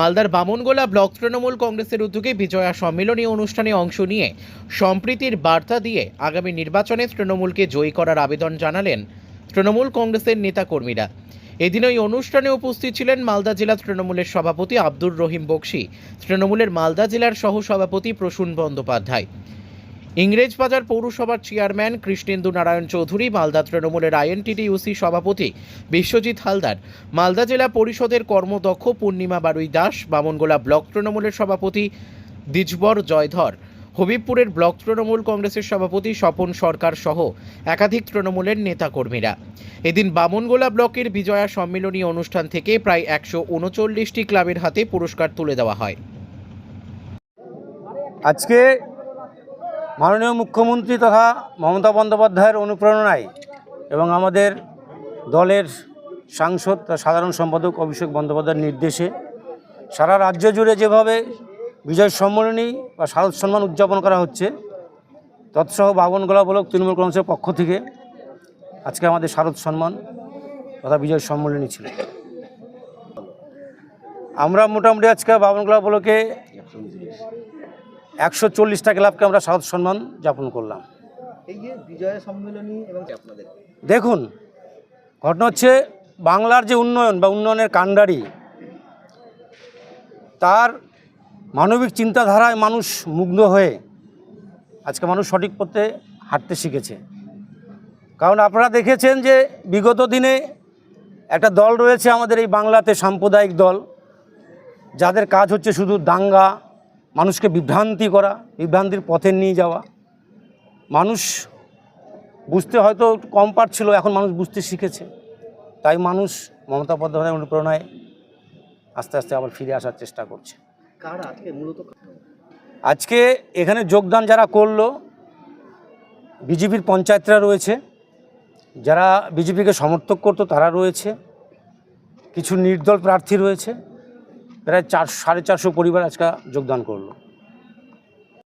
মালদার বামনগোলা ব্লক তৃণমূল কংগ্রেসের উদ্যোগে বিজয়া সম্মেলনী অনুষ্ঠানে অংশ নিয়ে সম্প্রীতির বার্তা দিয়ে আগামী নির্বাচনে তৃণমূলকে জয়ী করার আবেদন জানালেন তৃণমূল কংগ্রেসের নেতাকর্মীরা। এদিন ওই অনুষ্ঠানে উপস্থিত ছিলেন মালদা জেলা তৃণমূলের সভাপতি আব্দুর রহিম বক্সি, তৃণমূলের মালদা জেলার সহসভাপতি প্রসূন বন্দ্যোপাধ্যায়। ইংরেজবাজার পৌরসভার চেয়ারম্যান কৃষ্ণেন্দু নারায়ণ চৌধুরী, মালদা তৃণমূলের আইএনটিটিউসি সভাপতি বিশ্বজিৎ হালদার, মালদা জেলা পরিষদের কর্মদক্ষ পূর্ণিমা বারুই দাস, বামনগোলা ব্লক তৃণমূলের সভাপতি দ্বিজবর জয়ধর, হবিবপুরের ব্লক তৃণমূল কংগ্রেসের সভাপতি স্বপন সরকার সহ একাধিক তৃণমূলের নেতাকর্মীরা। এদিন বামনগোলা ব্লকের বিজয়া সম্মেলনী অনুষ্ঠান থেকে প্রায় একশো উনচল্লিশটি ক্লাবের হাতে পুরস্কার তুলে দেওয়া হয়। আজকে মাননীয় মুখ্যমন্ত্রী তথা মমতা বন্দ্যোপাধ্যায়ের অনুপ্রেরণায় এবং আমাদের দলের সাংসদ সাধারণ সম্পাদক অভিষেক বন্দ্যোপাধ্যায়ের নির্দেশে সারা রাজ্য জুড়ে যেভাবে বিজয় সম্মেলনী বা শারদ সম্মান উদযাপন করা হচ্ছে, তৎসহ বাবনগোলা ব্লক তৃণমূল কংগ্রেসের পক্ষ থেকে আজকে আমাদের শারদ সম্মান তথা বিজয় সম্মেলনী ছিল। আমরা মোটামুটি আজকে বাবনগোলা ব্লকে একশো চল্লিশটা ক্লাবকে আমরা স্বাগত সম্মান যাপন করলাম। এই যে বিজয় সম্মেলনী এবং আপনাদের? দেখুন ঘটনা হচ্ছে বাংলার যে উন্নয়ন বা উন্নয়নের কাণ্ডারি তার মানবিক চিন্তাধারায় মানুষ মুগ্ধ হয়ে আজকে মানুষ সঠিক পথে হাঁটতে শিখেছে। কারণ আপনারা দেখেছেন যে বিগত দিনে একটা দল রয়েছে আমাদের এই বাংলাতে সাম্প্রদায়িক দল যাদের কাজ হচ্ছে শুধু দাঙ্গা মানুষকে বিভ্রান্তি করা বিভ্রান্তির পথে নিয়ে যাওয়া। মানুষ বুঝতে হয়তো কম পারছিল এখন মানুষ বুঝতে শিখেছে। তাই মানুষ মমতা বন্দ্যোপাধ্যায়ের অনুপ্রেরণায় আস্তে আস্তে আবার ফিরে আসার চেষ্টা করছে। কারা আজকে আজকে এখানে যোগদান যারা করল বিজেপির পঞ্চায়েতরা রয়েছে। যারা বিজেপিকে সমর্থক করতো তারা রয়েছে। কিছু নির্দল প্রার্থী রয়েছে। প্রায় চার সাড়ে চারশো পরিবার আজকে যোগদান করল।